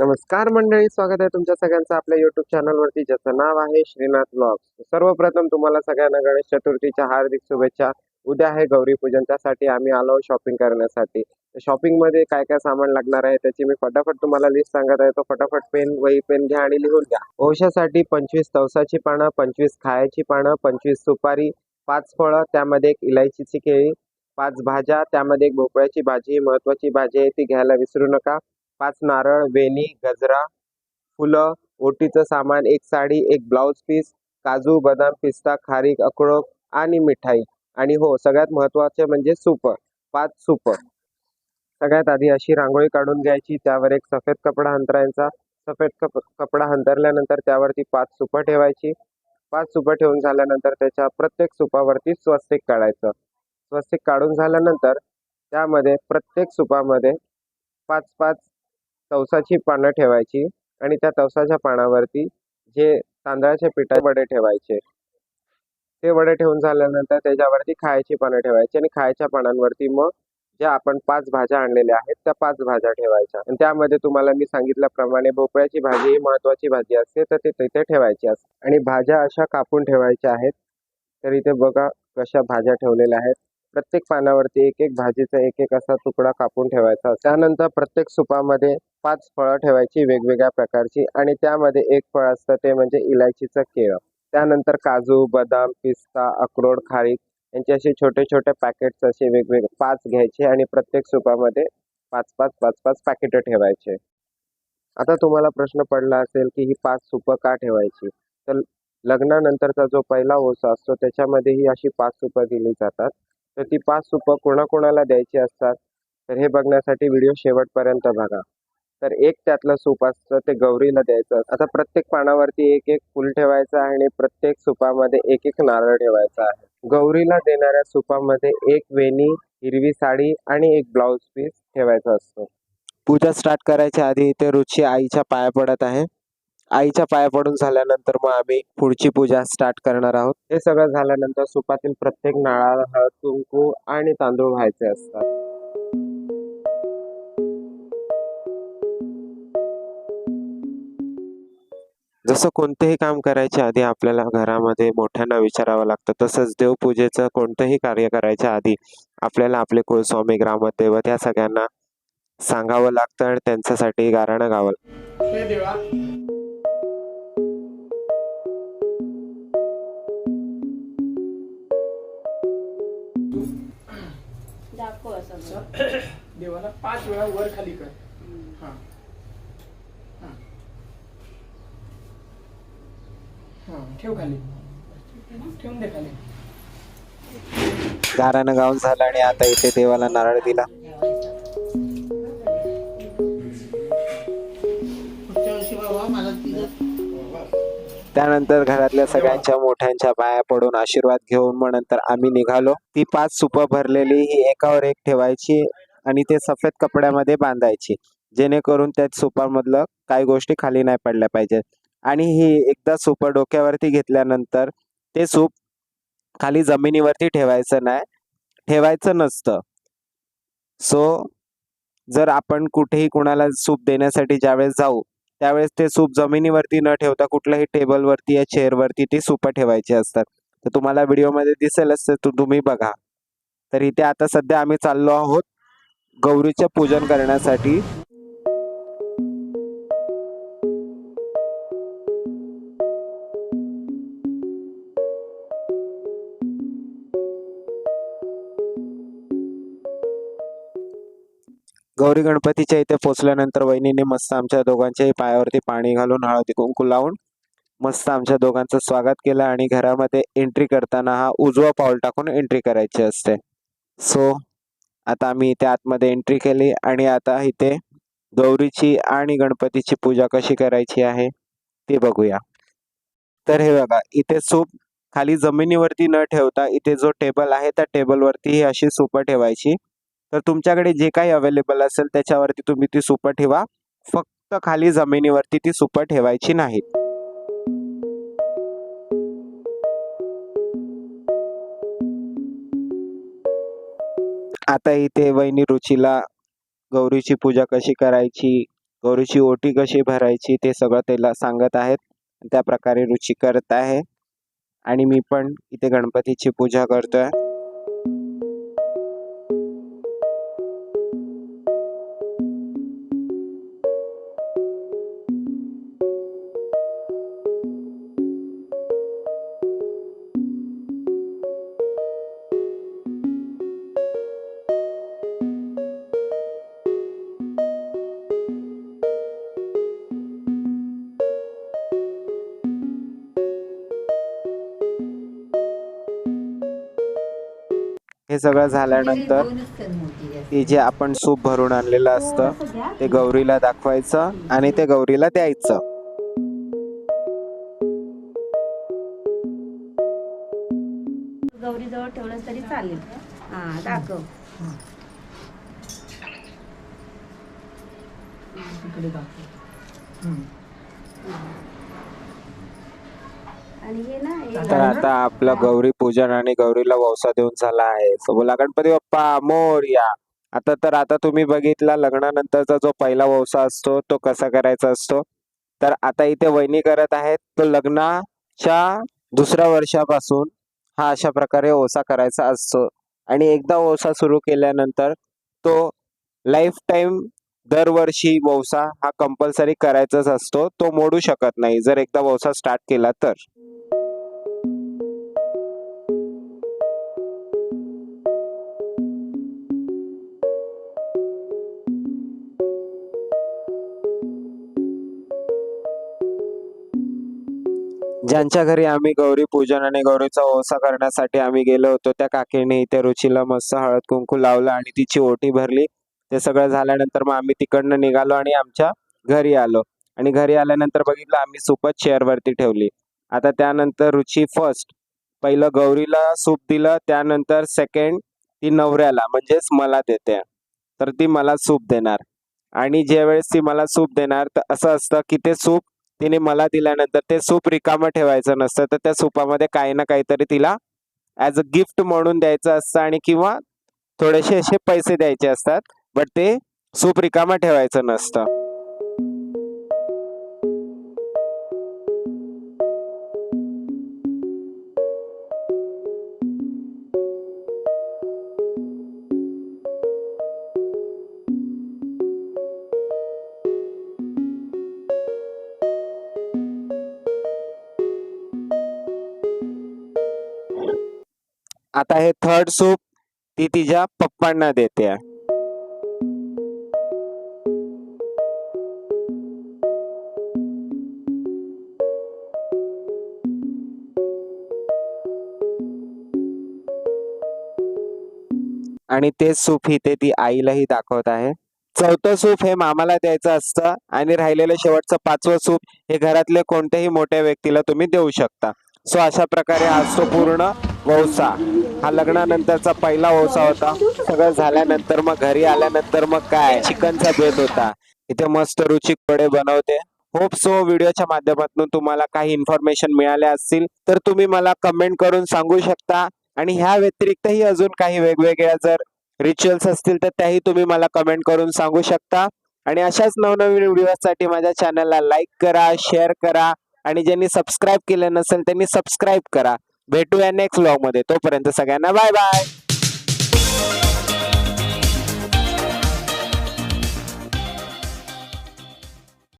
नमस्कार मंडळी स्वागत आहे तुमच्या सगळ्यांचं आपल्या युट्यूब चॅनलवरती ज्याचं नाव आहे श्रीनाथ ब्लॉग्स सर्वप्रथम तुम्हाला सगळ्यांना गणेश चतुर्थीच्या हार्दिक शुभेच्छा. उद्या आहे गौरी पूजन त्यासाठी आम्ही आलो शॉपिंग करण्यासाठी. शॉपिंगमध्ये काय काय सामान लागणार आहे त्याची मी फटाफट तुम्हाला लिस्ट सांगत आहे. तो फटाफट पेन वही पेन घ्या आणि लिहून घ्या. ओशासाठी पंचवीस तवसाची पानं पंचवीस खायची पानं पंचवीस सुपारी पाच फळं त्यामध्ये एक इलायचीची केळी पाच भाज्या त्यामध्ये एक भोपळ्याची भाजी महत्वाची भाजी आहे ती घ्यायला विसरू नका. पाच नारळ वेणी गजरा फुलं ओटीचं सामान एक साडी एक ब्लाउज पीस काजू बदाम पिस्ता खारीक अक्रोड आणि मिठाई. आणि हो सगळ्यात महत्त्वाचे म्हणजे सूप पाच सूप. सगळ्यात आधी अशी रांगोळी काढून घ्यायची त्यावर एक सफेद कपडा अंतरायचा. सफेद कप कपडा अंतरल्यानंतर त्यावरती पाच सुप ठेवायची. पाच सुप ठेवून झाल्यानंतर त्याच्या प्रत्येक सुपावरती स्वस्तिक काढायचं. स्वस्तिक काढून झाल्यानंतर त्यामध्ये प्रत्येक सुपामध्ये पाच पाच तवसाची पानं ठेवायची आणि त्या तवसाच्या पानावरती जे तांदळाच्या पिठा वडे ठेवायचे. ते वडे ठेवून झाल्यानंतर त्याच्यावरती खायची पानं ठेवायची आणि खायच्या पानांवरती मग ज्या आपण पाच भाज्या आणलेल्या आहेत त्या पाच भाज्या ठेवायच्या. आणि त्यामध्ये तुम्हाला मी सांगितल्याप्रमाणे भोपळ्याची भाजी ही महत्वाची भाजी असते तर ते तिथे ठेवायची असते आणि भाज्या अशा कापून ठेवायच्या आहेत. तर इथे बघा कशा भाज्या ठेवलेल्या आहेत. प्रत्येक पानावरती एक एक भाजीचा एक एक असा तुकडा कापून ठेवायचा त्यानंतर प्रत्येक सुपामध्ये पाच फळं ठेवायची वेगवेगळ्या प्रकारची आणि त्यामध्ये एक फळ असतं ते म्हणजे इलायचीचं केळं. त्यानंतर काजू बदाम पिस्ता अक्रोड खारीक यांचे असे छोटे छोटे पॅकेट्स असे वेगवेगळे पाच घ्यायचे आणि प्रत्येक सुपामध्ये पाच पाच पाच पाच पॅकेट ठेवायचे. आता तुम्हाला प्रश्न पडला असेल की ही पाच सुपं का ठेवायची? तर लग्नानंतरचा जो पहिला ओसा असतो त्याच्यामध्ये ही अशी पाच सुपं दिली जातात. तर ती पाच सुपं कोणाकोणाला द्यायची असतात? तर हे बघण्यासाठी व्हिडिओ शेवटपर्यंत बघा. तर एक त्यातलं सूप असतं ते गौरीला द्यायचं. आता प्रत्येक पानावरती एक एक फुल ठेवायचं आहे आणि प्रत्येक सुपामध्ये एक एक नारळ ठेवायचा आहे. गौरीला देणाऱ्या सुपामध्ये एक वेणी हिरवी साडी आणि एक ब्लाउज पीस ठेवायचा असतो. पूजा स्टार्ट करायच्या आधी इथे रुची आईच्या पाया पडत आहे. आईच्या पाया पडून झाल्यानंतर मग आम्ही पुढची पूजा स्टार्ट करणार आहोत. हे सगळं झाल्यानंतर सुपातील प्रत्येक नाळाला हळद कुंकू आणि तांदूळ व्हायचे असतात. जसं कोणतेही काम करायच्या आधी आपल्याला घरामध्ये मोठ्यांना विचारावं लागतं. तसंच देवपूजेचं कोणतंही कार्य करायच्या आधी आपल्याला आपले कुलस्वामी ग्रामदैवत या सगळ्यांना सांगावं लागतं आणि त्यांच्यासाठी गाराणं गावं देवाला पाच वेळा वर खाली कर हा हा. हा, ठेव खाली. ठेवून दे खाली. गाराणं गाऊन झालं आणि आता इथे देवाला नारळ दिला. त्यानंतर घरातल्या सगळ्यांच्या मोठ्यांच्या पाया पडून आशीर्वाद घेऊन मग नंतर आम्ही निघालो. ती पाच सुपं भरलेली ही एकावर एक ठेवायची आणि ते सफेद कपड्यामध्ये बांधायची. जेणेकरून त्या सुपामधलं काही गोष्टी खाली नाही पडल्या पाहिजेत. आणि ही एकदा सूप डोक्यावरती घेतल्यानंतर ते सूप खाली जमिनीवरती ठेवायचं नाही ठेवायचं नसतं. सो जर आपण कुठेही कुणाला सूप देण्यासाठी ज्यावेळेस जाऊ त्यावेळेस ते सूप जमिनीवरती न ठेवता कुठल्याही टेबलवरती या चेअरवरती ती सूप ठेवायची असतात. तर तुम्हाला व्हिडिओमध्ये दिसेलच तर तुम्ही बघा. तर इथे आता सध्या आम्ही चाललो आहोत गौरीचं पूजन करण्यासाठी. गौरी गणपतीच्या इथे पोचल्यानंतर वहिनीने मस्त आमच्या दोघांच्याही पायावरती पाणी घालून हळदी कुंकू लावून मस्त आमच्या दोघांचं स्वागत केलं आणि घरामध्ये एंट्री करताना हा उजवा पाऊल टाकून एंट्री करायची असते. सो आता आम्ही इथे आतमध्ये एंट्री केली आणि आता इथे गौरीची आणि गणपतीची पूजा कशी करायची आहे ते बघूया. तर हे बघा इथे सूप खाली जमिनीवरती न ठेवता इथे जो टेबल आहे त्या टेबलवरती ही अशी सूपं ठेवायची. तर तुमच्याकडे जे काही अवेलेबल असेल त्याच्यावरती तुम्ही ती सुपं ठेवा. फक्त खाली जमिनीवरती ती सुपं ठेवायची नाहीत. आता इथे वहिनी रुचीला गौरीची पूजा कशी करायची गौरीची ओटी कशी भरायची ते सगळं त्याला सांगत आहेत. त्या प्रकारे रुची करत आहे. आणि मी पण इथे गणपतीची पूजा करतोय. हे सगळं झाल्यानंतर ते जे आपण सूप भरून आणलेलं असतं ते गौरीला दाखवायचं आणि ते गौरीला द्यायचं. गौरी जवळ ठेवलं तरी चालेल. हा दाखव. तिकडे दाखव. आणि हे ना हे तर आता आपलं गौरी पूजन आणि गौरीला वौसा देऊन झाला आहे. सो बोला गणपती बाप्पा मोरया आता तर आता तुम्ही बघितला लग्नानंतरचा जो पहिला वौसा असतो तो कसा करायचा असतो? तर आता इथे वहिनी करत आहेत तो लग्नाच्या दुसऱ्या वर्षापासून हा अशा प्रकारे ओसा करायचा असतो. आणि एकदा ओसा सुरू केल्यानंतर तो लाईफ टाईम दरवर्षी वौसा हा कंपल्सरी करायचाच असतो. तो मोडू शकत नाही. जर एकदा वौसा स्टार्ट केला तर. ज्यांच्या घरी आम्ही गौरी पूजन आणि गौरीचा ओसा करण्यासाठी आम्ही गेलो होतो त्या काकीने इथे रुचीला मस्त हळद कुंकू लावलं आणि तिची ओटी भरली. ते सगळं झाल्यानंतर मग आम्ही तिकडनं निघालो आणि आमच्या घरी आलो. आणि घरी आल्यानंतर बघितलं आम्ही सूपच चेअरवरती ठेवली. आता त्यानंतर रुची फर्स्ट पहिलं गौरीला सूप दिलं त्यानंतर सेकंड ती नवऱ्याला म्हणजेच मला देते. तर ती मला सूप देणार. आणि ज्या वेळेस ती मला सूप देणार तर असं असतं की ते सूप तिने मला दिल्यानंतर ते सूप रिकामं ठेवायचं नसतं. तर त्या सूपामध्ये काही ना काहीतरी तिला ॲज अ गिफ्ट म्हणून द्यायचं असतं आणि किंवा थोडेसे असे पैसे द्यायचे असतात. बट ते सूप रिकामं ठेवायचं नसतं. आता हे थर्ड सूप ती तिच्या पप्पांना देते. आणि ते सूप इथे ती आईलाही दाखवत आहे. चौथं सूप हे मामाला द्यायचं असतं आणि राहिलेलं शेवटचं पाचवं सूप हे घरातले कोणत्याही मोठ्या व्यक्तीला तुम्ही देऊ शकता. सो अशा प्रकारे आज तो पूर्ण वौसा. हा लग्नानंतरचा पहिला वौसा होता. सगळं झाल्यानंतर मग घरी आल्यानंतर मग काय? चिकनचा बेत होता. इथे मस्त रुचिक वडे बनवते. होप सो व्हिडिओच्या माध्यमातून तुम्हाला काही इन्फॉर्मेशन मिळाल्या असतील. तर तुम्ही मला कमेंट करून सांगू शकता. आणि ह्या व्यतिरिक्तही अजून काही वेगवेगळ्या जर रिच्युअल्स असतील तर त्याही तुम्ही मला कमेंट करून सांगू शकता. आणि अशाच नवनवीन व्हिडिओसाठी माझ्या चॅनलला लाईक करा शेअर करा. आणि ज्यांनी सबस्क्राईब केलं नसेल त्यांनी सबस्क्राईब करा. भेटूया नेक्स्ट व्लॉगमध्ये. तोपर्यंत सगळ्यांना बाय बाय